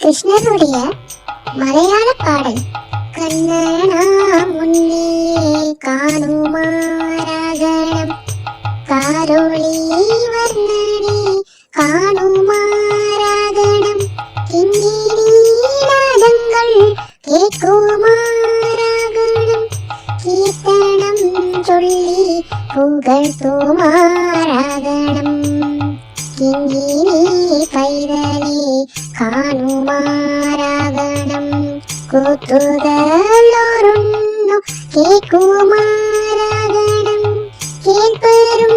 கிருஷ்ணருடைய மலையாள பாடல் கண்ணனா முன்னே காணுமாராகணம் காரோளி வர்ணனே காணுமாராகணம் கிங்கினீநாதங்கள் கேட்குமாராகணம் கீர்த்தனம் சொல்லி புகழ்த்துமாராகணம் കൂത്തുതലോറുന്നു കേക്കുമാരാകണം കേൾപ്പരും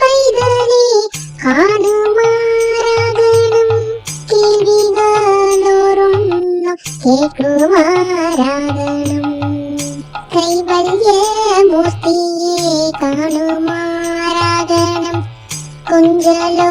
പൈതലി കാണുമാരാകണം. കേൾവികളോറുന്നു കേക്കുമാരാകണം കൈവല്യ മൂർത്തിയെ കാണുമാരാകണം. കുഞ്ചലോ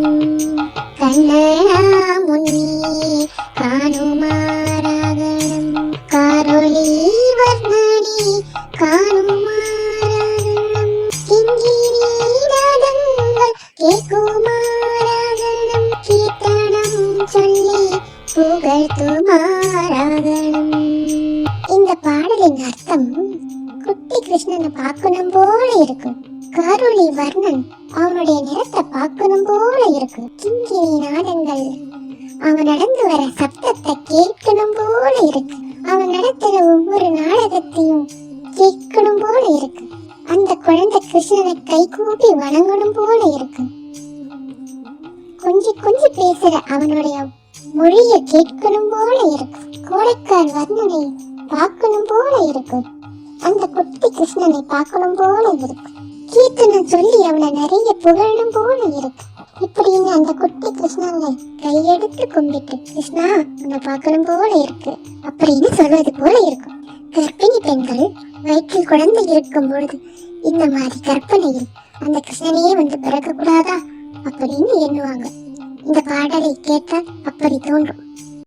சொல்லி புகழ்த்துமாறாகணும் இந்த பாடலின் அர்த்தம் குட்டி கிருஷ்ணனை பார்க்கணும் போல இருக்கும் கருளி வர்ணன் அவனுடைய நிறத்தை பார்க்கணும் போல இருக்கு. கிங்கிணி நாதங்கள் அவன் நடந்து வர சப்தத்தை கேட்கணும் போல இருக்கு. அவன் நடத்துகிற ஒவ்வொரு நாடகத்தையும் கேட்கணும் போல இருக்கு. அந்த குழந்தை கிருஷ்ணனை கை கூப்பி வணங்கணும் போல இருக்கும் கொஞ்சி கொஞ்சி பேசுற அவனுடைய மொழிய கேட்கணும் போல இருக்கு கோடைக்கால் வர்ணனை பார்க்கணும் போல இருக்கு அந்த குட்டி கிருஷ்ணனை பார்க்கணும் போல இருக்கு கீர்த்தனம் சொல்லி அவனை நிறைய புகழணும் போல இருக்கு இப்படின்னு அந்த குட்டி கிருஷ்ணனை கையெடுத்து கும்பிட்டு கிருஷ்ணா உன்னை பார்க்கணும் போல இருக்கு. அப்படின்னு சொல்வது போல இருக்கும். கர்ப்பிணி பெண்கள் வயிற்றில் குழந்தை இருக்கும் பொழுது இந்த மாதிரி கற்பனையில் அந்த கிருஷ்ணனையே வந்து பிறக்க கூடாதா அப்படின்னு எண்ணுவாங்க? இந்த பாடலை கேட்டால் அப்படி தோன்றும்.